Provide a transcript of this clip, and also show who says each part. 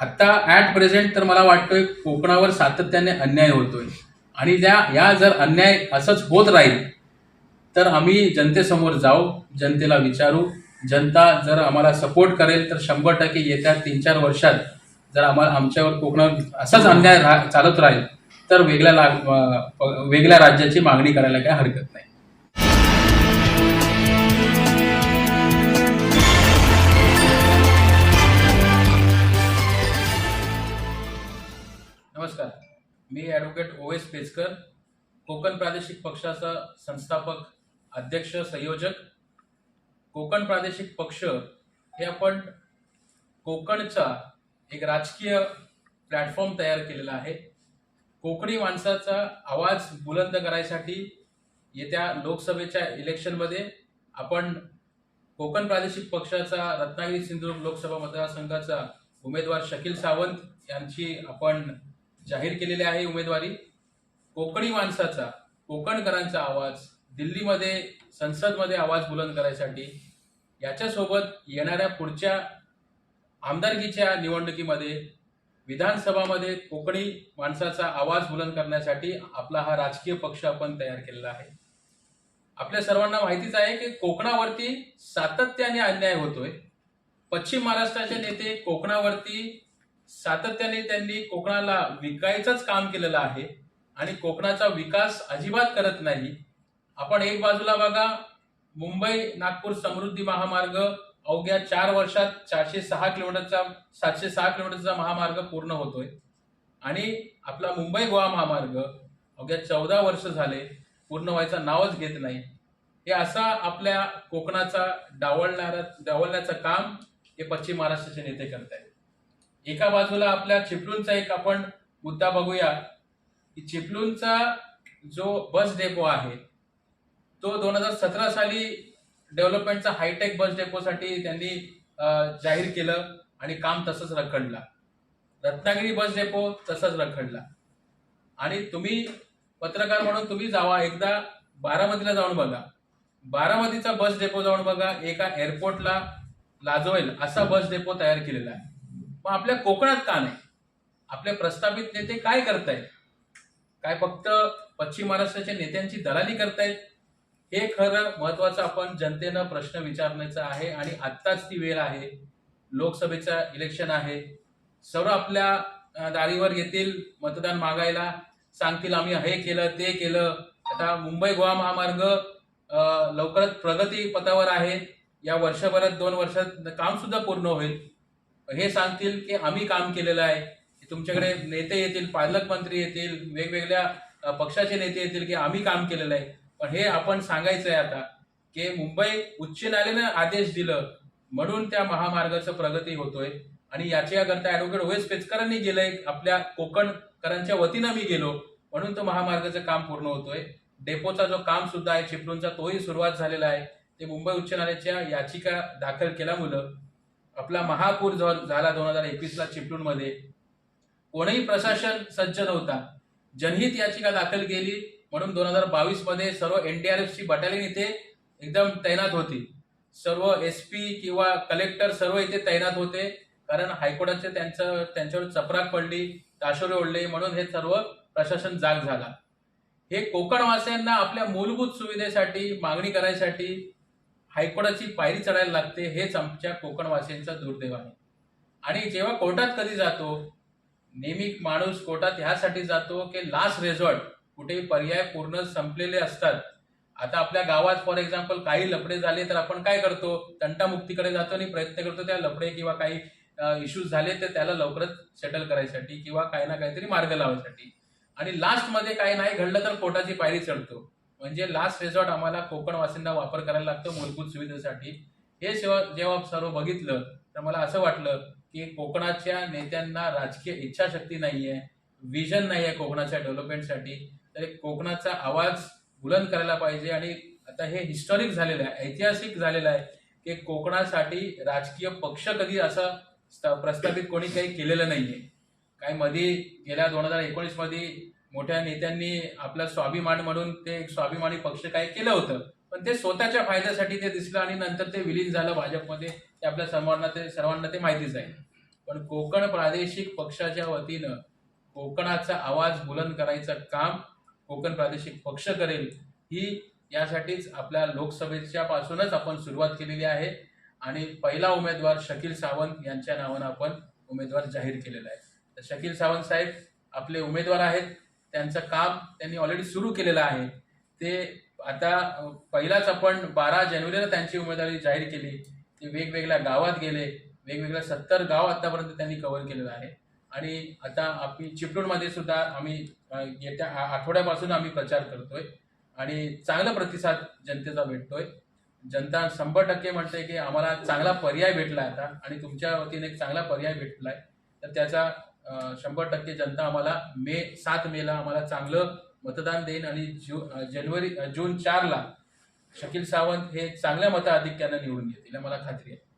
Speaker 1: आता at present तर मला वाटतोय कोकणावर सातत्याने अन्याय होतोय. आणि त्या या जर अन्याय असंच होत राहील तर आम्ही जनतेसमोर जाऊ जनतेला विचारू. जनता जर आम्हाला सपोर्ट करेल तर शंभर टक्के येत्या तीन चार वर्षात जर आम्हाला आमच्यावर कोकणावर असाच अन्याय रा- चालत राहील तर वेगळ्या ला वेगळ्या राज्याची मागणी करायला काही हरकत नाही. नमस्कार. मी advocate O S Pechkar Konkan प्रादेशिक पक्षाचा संस्थापक अध्यक्ष संयोजक. कोकण प्रादेशिक पक्ष हे आपण कोकणचा एक राजकीय प्लॅटफॉर्म तयार केलेला आहे. कोकणी माणसाचा आवाज बुलंद करायसाठी येत्या लोकसभेच्या इलेक्शनमध्ये आपण कोकण प्रादेशिक पक्षाचा रत्नागिरी सिंधुदुर्ग लोकसभा मतदारसंघाचा उमेदवार शकील सावंत यांची आपण जाहीर केलेली आहे उमेदवारी. कोकणी माणसाचा कोकणकरांचा आवाज दिल्लीमध्ये संसदमध्ये आवाज बुलंद करायसाठी. याच्यासोबत येणाऱ्या पुढच्या आमदारकीच्या निवडणुकीमध्ये विधानसभामध्ये कोकणी माणसाचा आवाज बुलंद करण्यासाठी आपला हा राजकीय पक्ष आपण तयार केलेला आहे. आपल्या सर्वांना माहितीच आहे की कोकणावरती सातत्याने अन्याय होतोय. पश्चिम महाराष्ट्राचे नेते कोकणावरती सातत्याने त्यांनी कोकणाला विकायचंच काम केलेलं आहे आणि कोकणाचा विकास अजिबात करत नाही. आपण एक बाजूला बघा मुंबई नागपूर समृद्धी महामार्ग अवघ्या चार वर्षात चारशे सहा किलोमीटरचा सातशे सहा किलोमीटरचा महामार्ग पूर्ण होतोय. आणि आपला मुंबई गोवा महामार्ग अवघ्या चौदा वर्ष झाले पूर्ण व्हायचं नावच घेत नाही. हे असा आपल्या कोकणाचा डावलणारा डावलण्याचं काम हे पश्चिम महाराष्ट्राचे नेते करत आहेत एका बाजूला आपल्या चिपळूणचा एक आपण मुद्दा बघूया. की चिपळूणचा जो बस डेपो आहे तो दोन हजार सतरा साली डेव्हलपमेंटचा हायटेक बस डेपोसाठी त्यांनी जाहीर केलं आणि काम तसंच रखडला. रत्नागिरी बस डेपो तसंच रखडला. आणि तुम्ही पत्रकार म्हणून तुम्ही जावा एकदा बारामतीला जाऊन बघा. बारामतीचा बस डेपो जाऊन बघा एका एअरपोर्टला लाजवेल असा बस डेपो तयार केलेला आहे. मग आपल्या कोकणात का नाही? आपले प्रस्थापित नेते काय करतायत? काय फक्त पश्चिम महाराष्ट्राच्या नेत्यांची दलाली करतायत? हे खरं महत्वाचं आपण जनतेनं प्रश्न विचारण्याचा आहे आणि आत्ताच ती वेळ आहे. लोकसभेचा इलेक्शन आहे. सर्व आपल्या दारीवर येतील मतदान मागायला. सांगतील आम्ही हे केलं ते केलं. आता मुंबई गोवा महामार्ग लवकरच प्रगती पथावर आहे. या वर्षभरात दोन वर्षात काम सुद्धा पूर्ण होईल. हे सांगतील की आम्ही काम केलेलं आहे. तुमच्याकडे नेते येतील पालकमंत्री येतील वेगवेगळ्या पक्षाचे नेते येतील की आम्ही काम केलेलं आहे. पण हे आपण सांगायचं आहे आता की मुंबई उच्च न्यायालयानं आदेश दिलं म्हणून त्या महामार्गाचं प्रगती होतोय. आणि याच्याकरता ऍडव्होकेट ओएस पेचकरांनी गेलंय आपल्या कोकणकरांच्या वतीनं मी गेलो म्हणून तो महामार्गाचं काम पूर्ण होतोय. डेपोचा जो काम सुद्धा आहे चिपळूणचा तोही सुरुवात झालेला आहे. ते मुंबई उच्च न्यायालयाच्या याचिका दाखल केल्यामुळं आपला महापूर झाला दोन हजार एकवीसला चिपळूणमध्ये. कोणीही प्रशासन सज्ज नव्हता. जनहित याचिका दाखल केली म्हणून दोन हजार बावीसमध्ये सर्व एनडीआरएफ ची बटालियन इथे एकदम तैनात होती. सर्व एस पी किंवा कलेक्टर सर्व इथे तैनात होते. कारण हायकोर्टाचे त्यांचं त्यांच्यावर चपराक पडली ताशोरे ओढले म्हणून हे सर्व प्रशासन जाग झाला. हे कोकणवासियांना आपल्या मूलभूत सुविधेसाठी मागणी करायसाठी हायकोर्टाची पायरी चढायला लागते हेच आमच्या कोकणवासियांचा दुर्दैव आहे. आणि जेव्हा कोर्टात कधी जातो नेहमी माणूस कोर्टात ह्यासाठी जातो की लास्ट रेझॉर्ट कुठेही पर्याय पूर्ण संपलेले असतात. आता आपल्या गावात फॉर एक्झाम्पल काही लफडे झाले तर आपण काय करतो? तंटामुक्तीकडे जातो आणि प्रयत्न करतो त्या लफडे किंवा काही इश्यूज झाले तर त्याला लवकरच सेटल करायसाठी किंवा काही ना काहीतरी मार्ग लावायसाठी. आणि लास्टमध्ये काही नाही घडलं तर कोर्टाची पायरी चढतो. म्हणजे लास्ट रिसॉर्ट आम्हाला कोकणवासींना वापर करायला लागतो मूलभूत सुविधेसाठी. हे सेवा जेव्हा सर्व बघितलं तर मला असं वाटलं की कोकणाच्या नेत्यांना राजकीय इच्छाशक्ती नाही आहे विजन नाही आहे कोकणाच्या डेव्हलपमेंटसाठी तर कोकणाचा आवाज बुलंद करायला पाहिजे आणि आता हे हिस्टॉरिक झालेलं आहे ऐतिहासिक झालेलं आहे की कोकणासाठी राजकीय पक्ष कधी असं प्रस्थापित कोणी काही केलेलं नाही आहे काही मध्ये गेल्या दोन हजार एकोणीसमध्ये मोठ्या नेत्यांनी आपला स्वाभिमान म्हणून ते एक स्वाभिमानी पक्ष काय केलं होतं पण ते स्वतःच्या फायद्यासाठी ते दिसलं आणि नंतर ते विलीन झालं भाजपमध्ये. ते आपल्या सर्वांना ते सर्वांना ते माहितीच आहे. पण कोकण प्रादेशिक पक्षाच्या वतीनं कोकणाचा आवाज बुलंद करायचं काम कोकण प्रादेशिक पक्ष करेल ही यासाठीच आपल्या लोकसभेच्या पासूनच आपण सुरुवात केलेली आहे. आणि पहिला उमेदवार शकील सावंत यांच्या नावानं आपण उमेदवार जाहीर केलेला आहे. तर शकील सावंत साहेब आपले उमेदवार आहेत. त्यांचं काम त्यांनी ऑलरेडी सुरू केलेलं आहे. ते आता पहिलाच आपण बारा जानेवारीला त्यांची उमेदवारी जाहीर केली. ते वेगवेगळ्या गावात गेले. वेगवेगळ्या सत्तर गाव आतापर्यंत त्यांनी कव्हर केलेलं आहे. आणि आता आम्ही चिपळूणमध्ये सुद्धा आम्ही येत्या आठवड्यापासून आम्ही प्रचार करतोय. आणि चांगला प्रतिसाद जनतेचा भेटतोय. जनता शंभर टक्के म्हणते की आम्हाला चांगला पर्याय भेटला आता. आणि तुमच्या वतीने एक चांगला पर्याय भेटलाय. तर त्याचा शंभर टक्के जनता आम्हाला मे सात मेला आम्हाला चांगलं मतदान देईन आणि जू जानेवारी जून चारला शकील सावंत हे चांगल्या मताधिक्यानं निवडून येतील मला खात्री आहे.